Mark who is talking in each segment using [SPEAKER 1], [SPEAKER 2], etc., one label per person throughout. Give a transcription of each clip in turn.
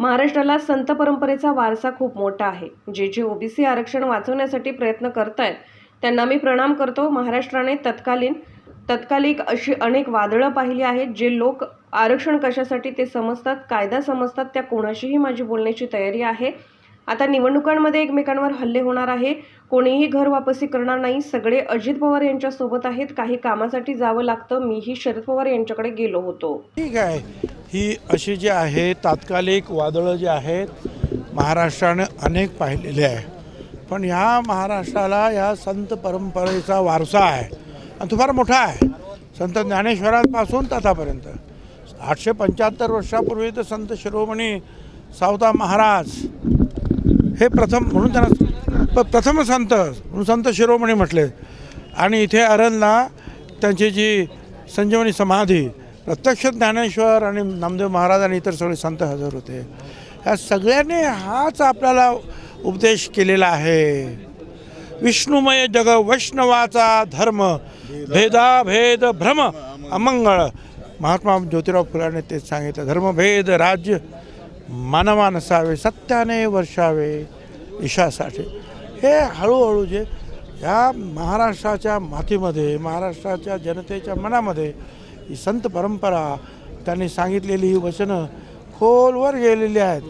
[SPEAKER 1] महाराष्ट्राला संत परंपरेचा वारसा खूप मोठा आहे. जे जे ओबीसी आरक्षण वाचवण्यासाठी प्रयत्न करत आहेत त्यांना मी प्रणाम करतो. महाराष्ट्राने तत्कालीन तत्कालिक अशी अनेक वादळं पाहिली आहेत जे लोक आरक्षण कशासाठी ते समजतात कायदा समजतात त्या कोणाशीही माझी बोलण्याची तयारी आहे. आता निवडणुकांमध्ये एकमेकांवर हल्ले होणार आहे कोणीही घर वापसी करणार नाही. सगळे अजित पवार यांच्या सोबत आहेत. काही कामासाठी जावं लागतं. मीही शरद पवार यांच्याकडे गेलो होतो.
[SPEAKER 2] ठीक आहे. ही अशी जी आहे तात्कालिक वादळं जी आहेत महाराष्ट्राने अनेक पाहिलेले आहे. पण ह्या महाराष्ट्राला या संत परंपरेचा वारसा आहे. आणि तो फार मोठा आहे. संत ज्ञानेश्वरांपासून तथापर्यंत. आठशे पंच्याहत्तर वर्षापूर्वी तर संत शिरोमणी सावता महाराज हे प्रथम म्हणून त्यांना प्रथम संत म्हणून संत शिरोमणी म्हटले. आणि इथे अरणला त्यांची जी संजीवनी समाधी प्रत्यक्ष ज्ञानेश्वर आणि नामदेव महाराज आणि इतर सगळे संत हजर होते. ह्या सगळ्यांनी हाच आपल्याला उपदेश केलेला आहे. विष्णुमय जग वैष्णवाचा धर्म भेदाभेद भ्रम अमंगळ. महात्मा ज्योतिराव फुलाने तेच सांगितलं धर्मभेद राज्य मानवा नसावे सत्याने वर्षावे ईशासाठी हे हळूहळू जे या महाराष्ट्राच्या मातीमध्ये महाराष्ट्राच्या जनतेच्या मनामध्ये ही संत परंपरा त्यांनी सांगितलेली ही वचनं खोलवर गेलेली आहेत.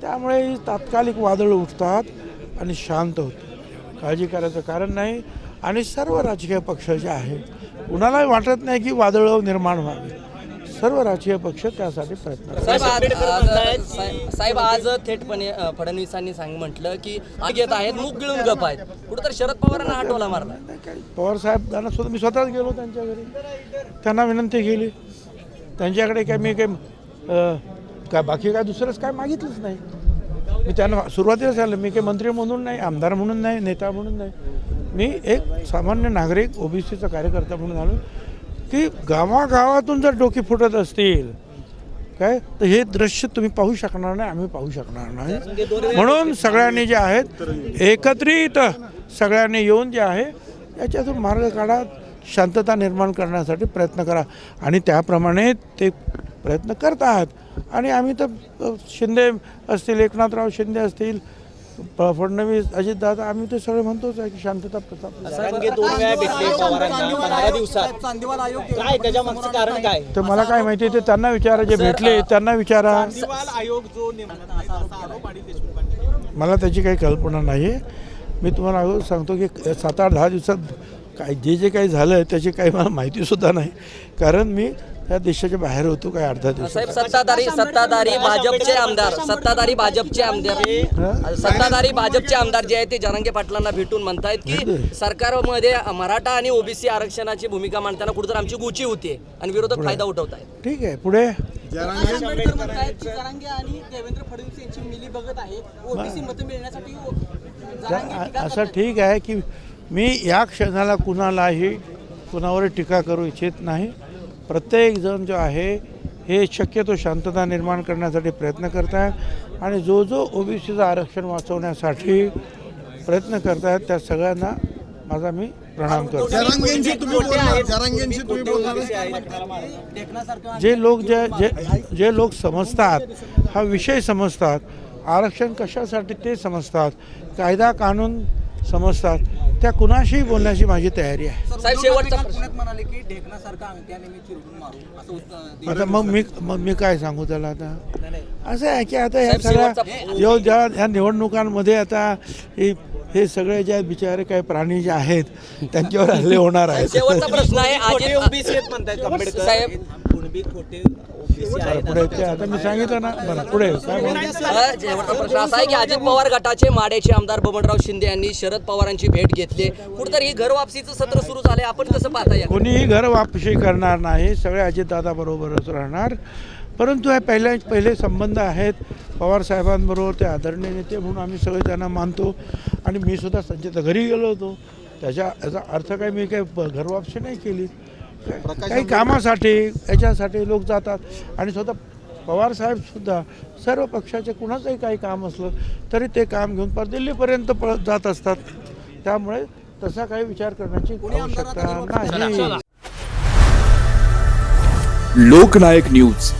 [SPEAKER 2] त्यामुळे ही तात्कालिक वादळं उठतात आणि शांत होते काळजी करायचं कारण नाही आणि सर्व राजकीय पक्ष जे आहेत कुणालाही वाटत नाही की वादळं निर्माण व्हावी सर्व राजकीय पक्ष त्यासाठी प्रयत्न.
[SPEAKER 3] साहेब आज साहेब- साहेब थेटपणे फडणवीसांनी सांग म्हटलं की आग येत आहेत मुख गिळून गप आहेत. कुठेतरी शरद पवारांना आठवला मारला.
[SPEAKER 2] पवार साहेबांना स्वतः मी स्वतःच गेलो त्यांच्या घरी. त्यांना विनंती केली. त्यांच्याकडे काय मी काय काय बाकी काय दुसरंच काय मागितलंच नाही. मी त्यांना सुरुवातीला सांगितलं मी काही मंत्री म्हणून नाही आमदार म्हणून नाही नेता म्हणून नाही. मी एक सामान्य नागरिक ओबीसीचा कार्यकर्ता म्हणून आलो. की गावागावातून जर डोकी फुटत असतील काय? तर हे दृश्य तुम्ही पाहू शकणार नाही आम्ही पाहू शकणार नाही. म्हणून सगळ्यांनी जे आहेत एकत्रित सगळ्यांनी येऊन जे आहे याच्यातून मार्ग काढा शांतता निर्माण करण्यासाठी प्रयत्न करा. आणि त्याप्रमाणे ते प्रयत्न करत आहात. आणि आम्ही तर शिंदे असतील एकनाथराव शिंदे असतील फडणवीस अजितदादा आम्ही ते सगळे म्हणतोच आहे की शांतता प्रताप.
[SPEAKER 4] रंगे दोन वेळा भेटले पवारांना पंधरा दिवसात. काय त्याच्या मागचं कारण काय?
[SPEAKER 2] तर मला काय माहिती ते त्यांना विचारा जे भेटले त्यांना विचारा.
[SPEAKER 4] आयोग जो नेमला असा आरोप अनिल देशमुखांनी
[SPEAKER 2] मला त्याची काही कल्पना नाही आहे मी तुम्हाला अगोदर सांगतो की सात आठ दहा दिवसात काय जे जे काही झालं त्याची काही मला माहितीसुद्धा नाही. कारण मी त्या देशाच्या बाहेर होतो काय अर्धा दिवस?
[SPEAKER 3] साहेब सत्ताधारी सत्ताधारी भाजपचे आमदार सत्ताधारी भाजपचे आमदार. सत्ताधारी भाजपचे आमदार जे आहेत ते जरांगे पाटलांना भेटून म्हणतायत की सरकारमध्ये मराठा आणि ओबीसी आरक्षणाची भूमिका मांडताना कुठेतरी आमची गुची होती आणि विरोधक फायदा उठवत आहेत
[SPEAKER 2] ठीक आहे पुढे.
[SPEAKER 5] आंबेडकर म्हणतायत की जरांगे आणि देवेंद्र फडणवीस यांची मिली बघत आहे ओबीसी मतं मिळण्यासाठी ओ- जरांगे
[SPEAKER 2] त्या-
[SPEAKER 5] टीका
[SPEAKER 2] असं. ठीक आहे की मी या क्षणाला कुणालाही कुणावर टीका करू इच्छित नाही. प्रत्येकजण जो आहे हे शक्यतो शांतता निर्माण करण्यासाठी प्रयत्न करत आहेत आणि जो जो ओबीसीचं आरक्षण वाचवण्यासाठी प्रयत्न करत आहेत त्या सगळ्यांना माझा मी प्रणाम करतो. जे लोक जे जे जे लोक समजतात हा विषय समजतात आरक्षण कशासाठी ते समजतात कायदा कानून समजतात त्या कुणाशीही बोलण्याची माझी तयारी आहे.
[SPEAKER 3] साहेब शेवटचा
[SPEAKER 5] काल पुण्यात म्हणाले की ढेकणासारखं अंगठ्याने मी चिरडून मारू असं उत्तर
[SPEAKER 2] आता मग मी मग मी काय सांगू त्याला आता? असं आहे की आता या
[SPEAKER 3] साहेब,
[SPEAKER 2] सगळ्या
[SPEAKER 3] शेवटचा-
[SPEAKER 2] जेव्हा ज्या ह्या निवडणुकांमध्ये आता हे हे सगळे जे बिचारे काही प्राणी जे आहेत त्यांच्यावर हल्ले होणार आहेत.
[SPEAKER 3] शेवटचा प्रश्न आहे.
[SPEAKER 4] खोटे
[SPEAKER 3] अजित
[SPEAKER 4] ओबीसी आहेत म्हणतायत आंबेडकर?
[SPEAKER 3] साहेब
[SPEAKER 4] कुणबी खोटे
[SPEAKER 2] पुढे ते आता मी सांगितलं ना. बरं पुढे. काय बोलू?
[SPEAKER 3] अ, शेवटचा प्रश्न असा आहे की अजित पवार गटाचे माड्याचे आमदार बबनराव शिंदे यांनी शरद पवारांची भेट घेतली. कुठेतरी ही घर वापसीचं सत्र सुरू झालंय. आपण कसं पाहता या?
[SPEAKER 2] कोणीही घर वापशी करणार नाही. सगळे अजितदादा बरोबरच राहणार. परंतु हे पहिल्या पहिले संबंध आहेत पवार साहेबांबरोबर ते आदरणीय नेते म्हणून आम्ही सगळे त्यांना मानतो. आणि मी सुद्धा संजयच्या घरी गेलो होतो. त्याच्या याचा अर्थ काय? मी काही ब- घर वापसी नाही केली. काही कामासाठी याच्यासाठी लोक जातात. आणि स्वतः पवार साहेब सुद्धा सर्व पक्षाचे कुणाचंही काही काम असलं तरी ते काम घेऊन पर दिल्लीपर्यंत पळत जात असतात. त्यामुळे तसा काही विचार करण्याची आवश्यकता नाही.
[SPEAKER 6] लोकनायक न्यूज.